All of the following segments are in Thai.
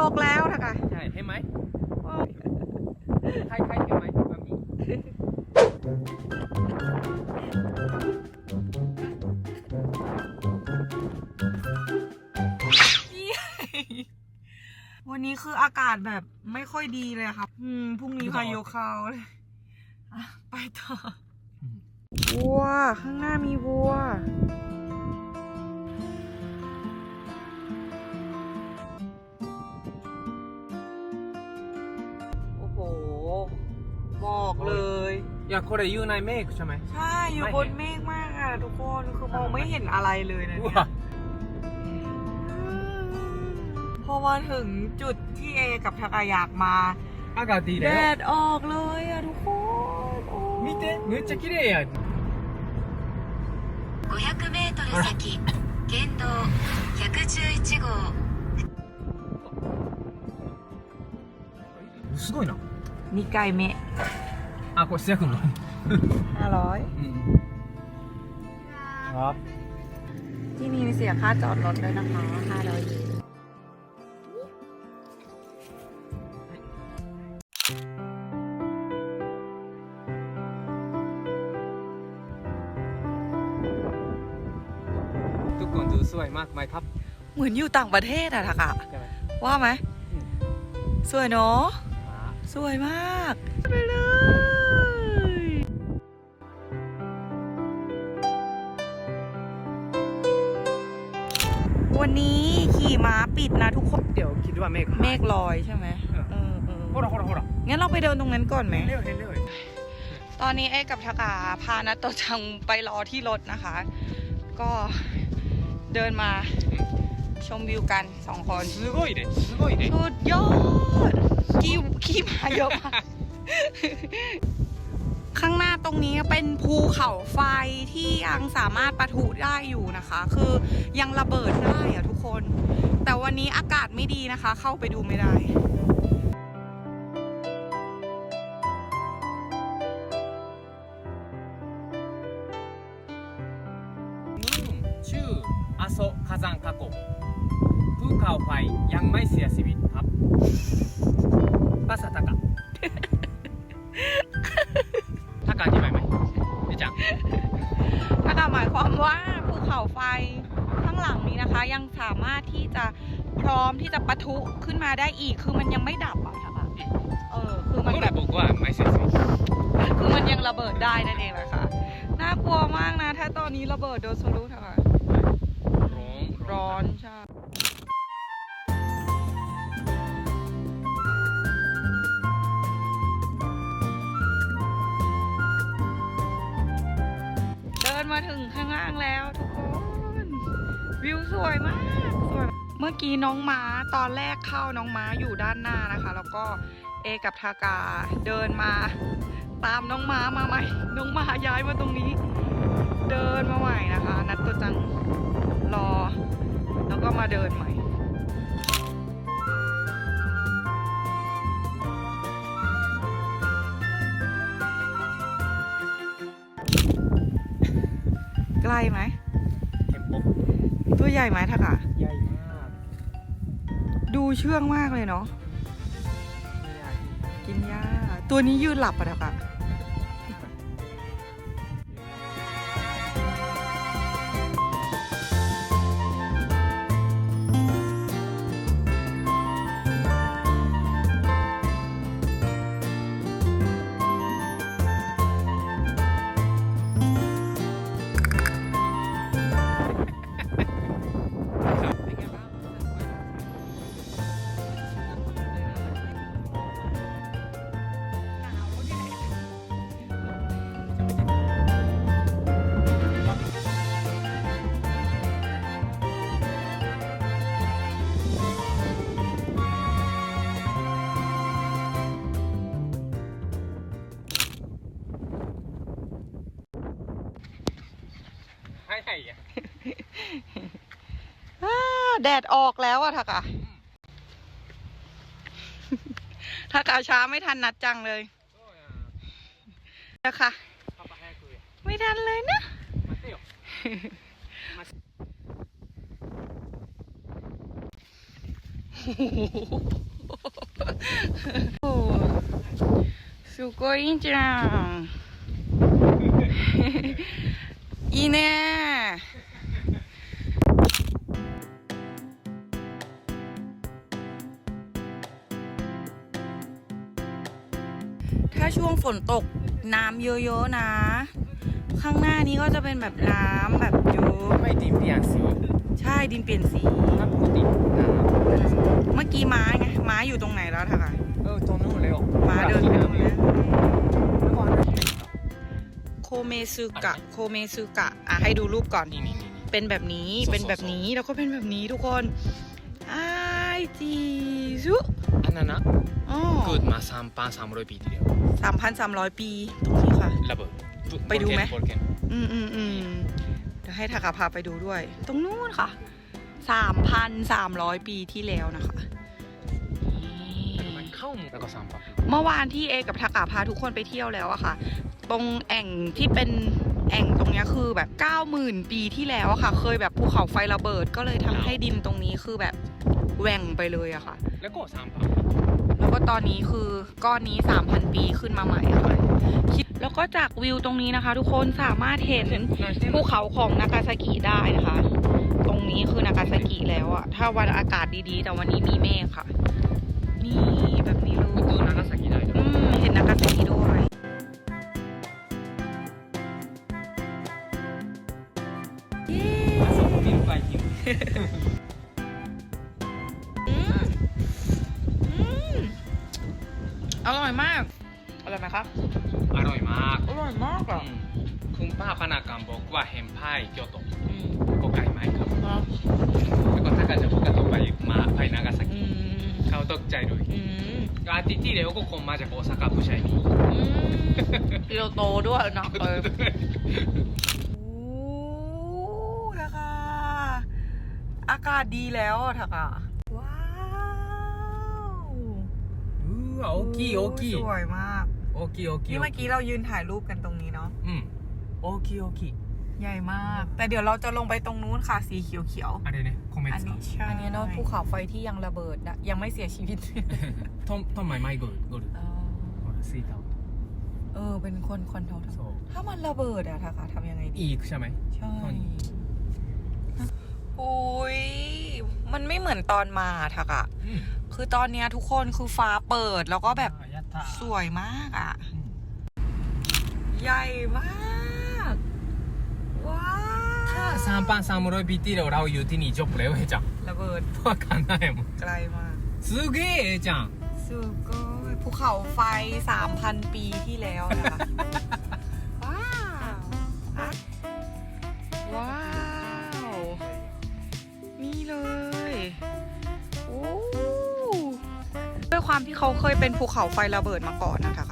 ตกแล้วนะคะใช่ใช่ไหมใครใครเห็นไหมแบบนี้วันนี้คืออากาศแบบไม่ค่อยดีเลยค่ะอืมพรุ่งนี้พายุเข้าเลยไปต่อวัวข้างหน้ามีวัว หมอกเลย いやこれ U 内メイクใช่ไหม ใช่ อยู่ ไม่ บ เห็ น น เมฆมากอ่ะ ทุกคนคือมองไม่เห็นอะไรเลยนะ う เนี่ย わ พอมาถึงจุดที่เอกับทากาอยากมา アガティ แด だよ ดออกเลยอ่ะทุกคนโอ้ 見てめっちゃ綺麗やん500メートル先県道111号すごいなนี่ไก อากดเสื้อคุณลุห้าร้อยครับ ที่นี่มีเสียค่าจอดรถด้วยนะคะห้าร้อยทุกคนดูสวยมากไหมครับ เหมือนอยู่ต่างประเทศอะทักอะว่าไหม สวยเนาะ สวยมาก ไปเลยันนี้ขี่ม้าปิดนะทุกคน เดี๋ยวคิดว่าเมฆเมฆลอยใช่ไหมเออเออโหดโหดโหดงั้นเราไปเดินตรงนั้นก่อนไหมเร็วเห็นเร็วตอนนี้ไอ้กับทากาพานัตโตจังไปรอที่รถนะคะ ก็เดินมาชมวิวกันสองคนสุดยอดสุดยอดสุดยอดขี่ขี้มาเยอะมากข้างหน้าตรงนี้เป็นภูเขาไฟที่ยังสามารถประทุได้อยู่นะคะ คือยังระเบิดได้อะ คน แต่วันนี้อากาศไม่ดีนะคะ เข้าไปดูไม่ได้ชื่ออาโซคาซังคาโกภูเขาไฟยังไม่เสียชีวิตครับภาษาตะกะตะกะอธิบายไหมเดี๋ยวจังถ้าหมายความว่าภูเขาไฟข้างหลังนี้นะคะ ยังสามารถที่จะพร้อมที่จะปะทุขึ้นมาได้อีก คือมันยังไม่ดับอะค่ะเออคือมันแบบบอกว่าไม่เสร็จคือมันยังระเบิดได้นั่นเองแหละค่ะน่ากลัวมากนะ ถ้าตอนนี้ระเบิดโดนสรุปค่ะร้อนร้อนใช่มาถึงข้างล่างแล้ว สวยมากสวยเมื่อกี้น้องม้าตอนแรกเข้าน้องม้าอยู่ด้านหน้านะคะ แล้วก็เอกับทากาเดินมา ตามน้องม้ามาใหม่ น้องม้าย้ายมาตรงนี้ เดินมาใหม่นะคะ นัดตัวจังรอ แล้วก็มาเดินใหม่ใกล้ไหม หญ่ไหมทักอะใหญ่มาก ดูเชื่องมากเลยเนาะ กินหญ้าตัวนี้ยืนหลับอะทักอะ อ่าแดดออกแล้วอะทักอะ ทักอะช้าไม่ทันนัดจังเลย そうや นะคะ パパ早くや ไม่ทันเลยนะ 待てよ おすごいいいじゃん。 อีแน่ถ้าช่วงฝนตกน้ำเยอะๆนะ ข้างหน้านี้ก็จะเป็นแบบน้ำแบบเยอะไม่ดินเปลี่ยนสีใช่ดินเปลี่ยนสีน้ำปกติน้ำเมื่อกี้ม้าไงม้าอยู่ตรงไหนแล้วท่ะเออตรงนู้นเลยออม้าเดินไปตนั้น โคเมซึกะ โคเมซึกะ อะให้ดูรูปก่อน นี่นี่นี่ เป็นแบบนี้そうๆๆเป็นแบบนี้ แล้วก็เป็นแบบนี้ทุกคนไอายจีซุอันนั้นนะอ๋อเกิดมาสามพันสามร้อยปีทีเดียวสามพันสามร้อยปีตรงนี้ค่ะระเบิดไปดูไหมโบรเกนอืมอืมอืมเดี๋ยวให้ทากาพาไปดูด้วย ตรงนู้นค่ะสามพันสามร้อยปีที่แล้วนะคะแล้วมันเข้าหมดแล้วก็สามพันเมื่อวานที่เอกับทากาพาทุกคนไปเที่ยวแล้วอะค่ะ ตรงแอ่งที่เป็นแอ่งตรงเนี้ยคือแบบเก้าหมื่นปีที่แล้วอะค่ะ เคยแบบภูเขาไฟระเบิด ก็เลยทำให้ดินตรงนี้คือแบบแหว่งไปเลยอะค่ะ แล้วก็สามพันแล้วก็ตอนนี้คือก้อนนี้ 3,000 ปีขึ้นมาใหม่อะค่ะคิดแล้วก็จากวิวตรงนี้นะคะ ทุกคนสามารถเห็นภูเขาของนากาซากิได้นะคะ ตรงนี้คือนากาซากิแล้วอะถ้าวันอากาศดีๆ แต่วันนี้มีเมฆค่ะ นี่แบบนี้เลก็คือย長崎ได้อืมเห็นนากาซากิด้วยเย้ ร่อยไหมครับ อร่อยมากอร่อยมากอะคุณป้าพนักงานบอกว่าเห็นไพ่เกียวโตอืมก็ไกลไหมครับ ครับแล้วก็ถ้าเกิดจะพูดกันต่อไปมาไปนากาซากิเขาตกใจด้วยอืมก็าทิตย์ที่แล้วก็คงมาจากโอซาก้าผู้ชายนี่เกียวโตด้วยนะเออ โอ้ทากาอากาศดีแล้วอะทากาว้าว เออโอเคโโอเคสวยมา โอเคโอเคนี่เมื่อกี้เรายืนถ่ายรูปกันตรงนี้เนาะอืมโอเคโอเคใหญ่มาก แต่เดี๋ยวเราจะลงไปตรงนู้นค่ะสีเขียวเขียวอันนี้คอมเมนต์อันนี้ใช่อันนี้เนาะภูเขาไฟที่ยังระเบิดนะยังไม่เสียชีวิตทอมทอมไม่ไม่กูกูสีเทาเออเป็นคนคนเทาถ้ามันระเบิดอะทาค่ะทำยังไงดีอีกใช่ไหมใช่โอ้ยมันไม่เหมือนตอนมาทักอะคือตอนเนี้ยทุกคนคือฟ้าเปิดแล้วก็แบบ สวยมากอะ ใหญ่มากว้าถ้าสามปันสามูไรพิตี้เราเราอยู่ที่นี่จบเล้วเฮ้ยจังระเบิดพว่กันได้ไหมไกลมากสุกี้จัะสุโกภูเขาไฟสามพันปีที่แล้วนะคะ ความที่เขาเคยเป็นภูเขาไฟระเบิดมาก่อนนะคะ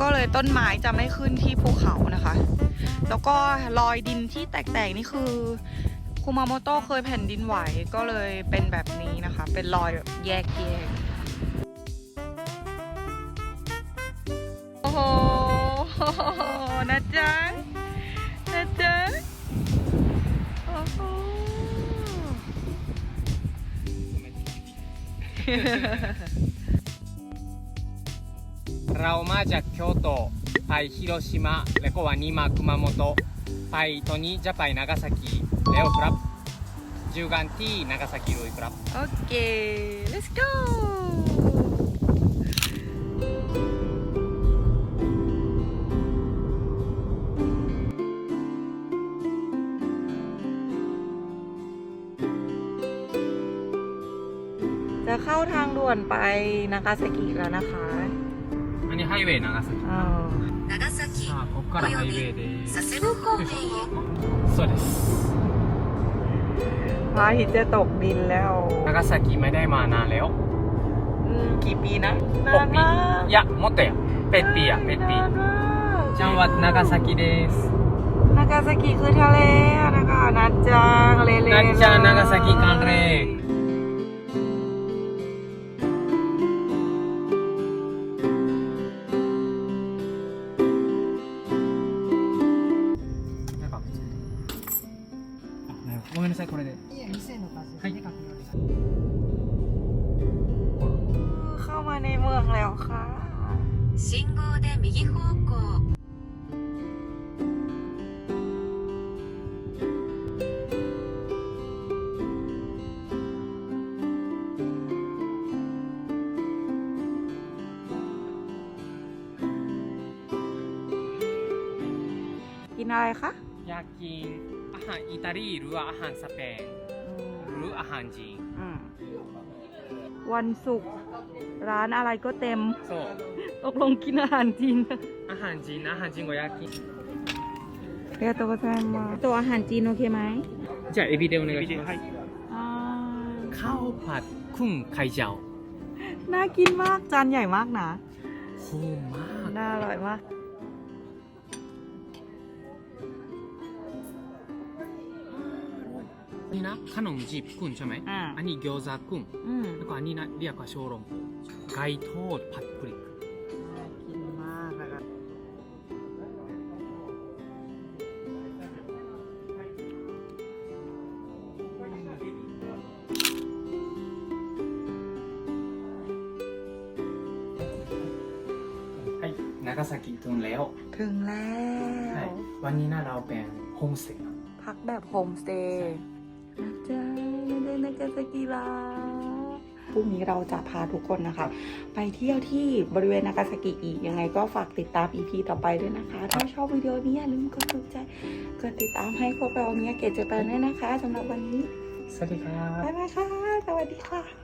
ก็เลยต้นไม้จะไม่ขึ้นที่ภูเขานะคะ แล้วก็รอยดินที่แตกๆนี่คือคุมาโมโตะเคยแผ่นดินไหวก็เลยเป็นแบบนี้นะคะ เป็นรอยแบบแยกแยกโอ้โหนะจ๊ะนะจ๊ะโอ้โห เรามาจากโกโตไปฮิโรชิมะแล้วก็วันนี้มาคุมาโมโตะไปตอนนี้จะไปนากาซากิแล้วครับจูกันที่นากาซากิเลยครับโอเค let's go จะเข้าทางด่วนไปนากาซากิแล้วนะคะ ハイウェイ長崎 อ้าว 長崎さあここからハイウェイで佐世保方面へそうです พระอาทิตย์จะตกดินแล้ว 長崎ไม่ได้มานานแล้ว อืมกี่ปีนะ ห นาก น ปี มาก いやもっとやペッピーやペッピ นาน ー มาก ちゃんは長崎です นากาซากิคือทะเลอะนะคะนัดจังเลเล なっちゃん長崎関連なん めんなさいこれでいえ、店の数はいで確認です。 เข้ามาในเมืองแล้วค่ะ 信号で右方向 กินอะไรคะ อยากกินอา หารอิตาลีหรือว่าอาหารสเปนหรืออาหารจีน อืมวันศุกร์ร้านอะไรก็เต็ม そう ตกลงกินอาหารจีน อาหารจีนอาหารจีนก็อยากกิน เรียกตัวแทนมาตัวอาหารจีนโอเคไหม じゃあエビでお願いします、อ่า ข้าวผัดกุ้งไข่เจียว น่ากินมาก จานใหญ่มากนะ หอมมาก น่าอร่อยมาก นี่นะขนมจีบกุ้งใช่ไหม อ่า อันนี้餃子กุ้ง อืม แล้วก็อันนี้นะเรียกว่าโชว์ลงไก่ทอดผัดพริก น่ากินมากเลยค่ะ はい長崎ถึงแล้ว ถึงแล้ ใช่ ว วันนี้นะเราเป็นโฮมสเตย์ พักแบบโฮมสเตย์นะ จ๊ะในนากาซากิระพรุ่งนี้เราจะพาทุกคนนะคะ ไปเที่ยวที่บริเวณนากาซากิอีก ยังไงก็ฝากติดตาม EP ต่อไปด้วยนะคะ ถ้าชอบวิดีโอนี้อย่าลืมกดถูกใจ กดติดตามให้พวกเราเนี้ยเกจเจแปนด้วยนะคะสำหรับวันนี้ สวัสดีครับบ๊ายบายค่ะ สวัสดีค่ะ